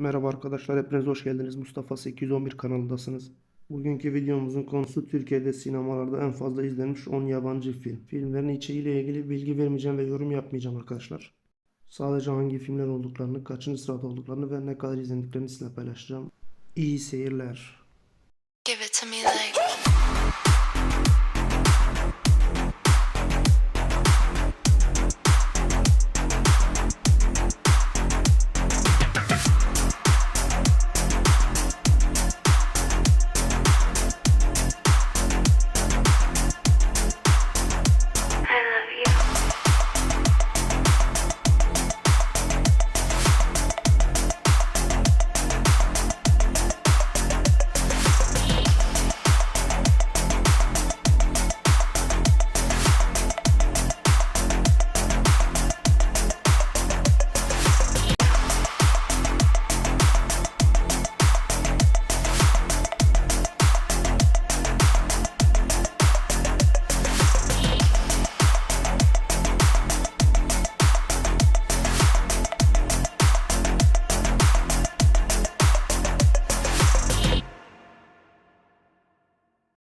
Merhaba arkadaşlar, hepiniz hoş geldiniz. Mustafa 811 kanalındasınız. Bugünkü videomuzun konusu Türkiye'de sinemalarda en fazla izlenmiş 10 yabancı film. Filmlerin içeriğiyle ilgili bilgi vermeyeceğim ve yorum yapmayacağım arkadaşlar. Sadece hangi filmler olduklarını, kaçıncı sırada olduklarını ve ne kadar izlendiklerini sizinle paylaşacağım. İyi seyirler. Give it to me like